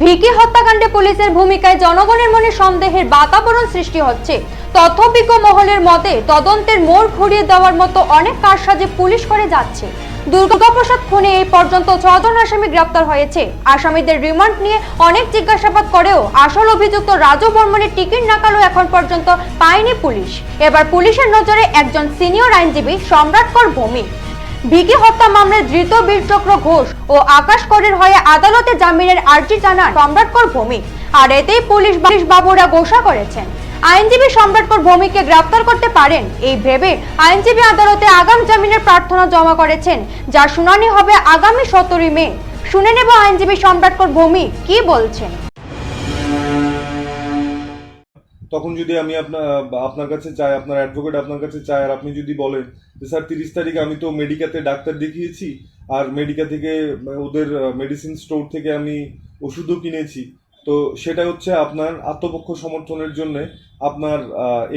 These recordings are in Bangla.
ভিকি হত্যাকাণ্ডে পুলিশের ভূমিকায় জনগণের মনে সন্দেহের বাতাবরণ সৃষ্টি হচ্ছে। তথ্যবিজ্ঞ মহলের মতে, তদন্তের মোড় ঘুরিয়ে দেওয়ার মতো অনেক কারসাজে পুলিশ করে যাচ্ছে। দুর্গাপ্রসাদ খুনে এই পর্যন্ত ছজন আসামি গ্রেপ্তার হয়েছে। আসামিদের রিমান্ড নিয়ে অনেক জিজ্ঞাসাবাদ করেও আসল অভিযুক্ত রাজু বর্মনের টিকিট নাকালও এখন পর্যন্ত পায়নি পুলিশ। এবার পুলিশের নজরে একজন সিনিয়র আইনজীবী সম্রাটকর ভৌমিক ভিকি হত্যা মামলায় ধৃত বীরচক্র ঘোষ ও আকাশ করের হয়ে আদালতে জামিনের আর্জি জানান সম্রাটকর ভৌমিক। আর এতেই পুলিশ পুলিশ বাবুরা ঘোষণা করেছেন। আইনজীবী সম্রাটকর ভৌমিককে গ্রেপ্তার করতে পারেন, এই ভেবে আইনজীবী আদালতে আগাম জামিনের প্রার্থনা জমা করেছেন যার শুনানি হবে আগামী সতেরোই মে। শুনে নেব আইনজীবী সম্রাটকর ভৌমিক কি বলছেন। তখন যদি আমি আপনার আপনার কাছে চাই, আপনার অ্যাডভোকেট আপনার কাছে চাই আর আপনি যদি বলেন যে, স্যার, তিরিশ তারিখ আমি তো মেডিকাতে ডাক্তার দেখিয়েছি, আর মেডিকা থেকে, ওদের মেডিসিন স্টোর থেকে আমি ওষুধও কিনেছি। তো সেটা হচ্ছে আপনার আত্মপক্ষ সমর্থনের জন্য আপনার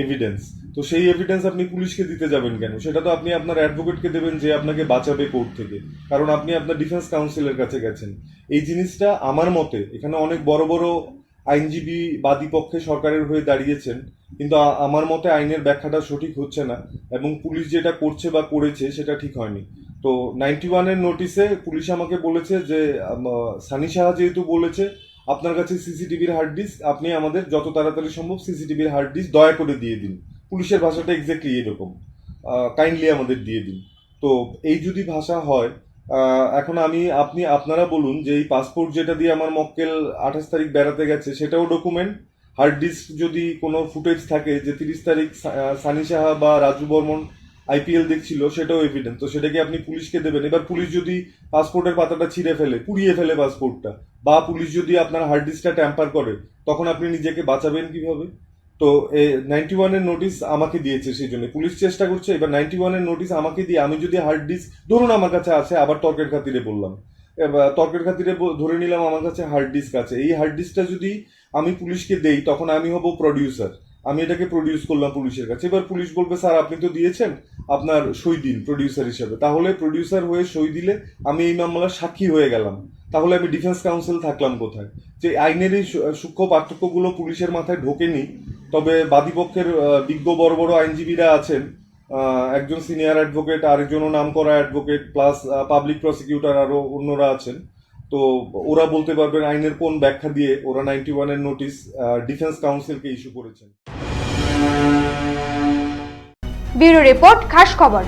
এভিডেন্স তো সেই এভিডেন্স আপনি পুলিশকে দিতে যাবেন কেন? সেটা তো আপনি আপনার অ্যাডভোকেটকে দেবেন যে আপনাকে বাঁচাবে কোর্ট থেকে। কারণ আপনি আপনার ডিফেন্স কাউন্সিলের কাছে গেছেন। এই জিনিসটা আমার মতে, এখানে অনেক বড় বড় আইনজীবী বাদী পক্ষে সরকারের হয়ে দাঁড়িয়েছেন, কিন্তু আমার মতে আইনের ব্যাখ্যাটা সঠিক হচ্ছে না এবং পুলিশ যেটা করছে বা করেছে সেটা ঠিক হয়নি। তো নাইনটি ওয়ানের নোটিশে পুলিশ আমাকে বলেছে যে সানি সাহা যেহেতু বলেছে, আপনার কাছে সিসিটিভির হার্ড ডিস্ক আপনি আমাদের যত তাড়াতাড়ি সম্ভব সিসিটিভির হার্ড ডিস্ক দয়া করে দিয়ে দিন। পুলিশের ভাষাটা এক্স্যাক্টলি এরকম। কাইন্ডলি আমাদের দিয়ে দিন। তো এই যদি ভাষা হয় এখন আমি, আপনি, আপনারা বলুন যে এই পাসপোর্ট যেটা দিয়ে আমার মক্কেল আঠাশ তারিখ বেড়াতে গেছে, সেটাও ডকুমেন্ট হার্ড ডিস্ক যদি কোনো ফুটেজ থাকে যে তিরিশ তারিখ সানি সাহা বা রাজু বর্মন আইপিএল দেখছিল, সেটাও এভিডেন্স তো সেটাকে আপনি পুলিশকে দেবেন। এবার পুলিশ যদি পাসপোর্টের পাতাটা ছিঁড়ে ফেলে, পুড়িয়ে ফেলে পাসপোর্টটা বা পুলিশ যদি আপনার হার্ড ডিস্কটা ট্যাম্পার করে, তখন আপনি নিজেকে বাঁচাবেন কীভাবে? তো নাইনটি ওয়ানের নোটিশ আমাকে দিয়েছে সেই জন্য পুলিশ চেষ্টা করছে, এবার নাইনটি ওয়ানের নোটিশ আমাকে দিয়ে আমি যদি হার্ড ডিস্ক ধরুন আমার কাছে আছে, আবার তর্কের খাতিরে বললাম। তর্কের খাতিরে ধরে নিলাম আমার কাছে হার্ড ডিস্ক আছে। এই হার্ড ডিস্কটা যদি আমি পুলিশকে দেই, তখন আমি হব প্রডিউসার আমি এটাকে প্রডিউস করলাম পুলিশের কাছে। এবার পুলিশ বলবে, স্যার, আপনি তো দিয়েছেন আপনার সই দিন প্রডিউসার হিসাবে। তাহলে প্রডিউসার হয়ে সই দিলে আমি এই মামলার সাক্ষী হয়ে গেলাম। তাহলে আমি ডিফেন্স কাউন্সিল থাকলাম কোথায়? যে আইনের এই সূক্ষ্ম পার্থক্যগুলো পুলিশের মাথায় ঢোকেনি তবে বাদীপক্ষের বিজ্ঞ বড় বড় আইনজীবীরা আছেন। একজন সিনিয়র অ্যাডভোকেট আরেকজনও নাম করা অ্যাডভোকেট প্লাস পাবলিক প্রসিকিউটর আরও অন্যরা আছেন। তো ওরা বলতে পারবেন আইনের কোন ব্যাখ্যা দিয়ে ওরা নাইনটি ওয়ানের নোটিশ ডিফেন্স কাউন্সিলকে ইস্যু করেছেন। ব্যুরো রিপোর্ট, খাস খবর।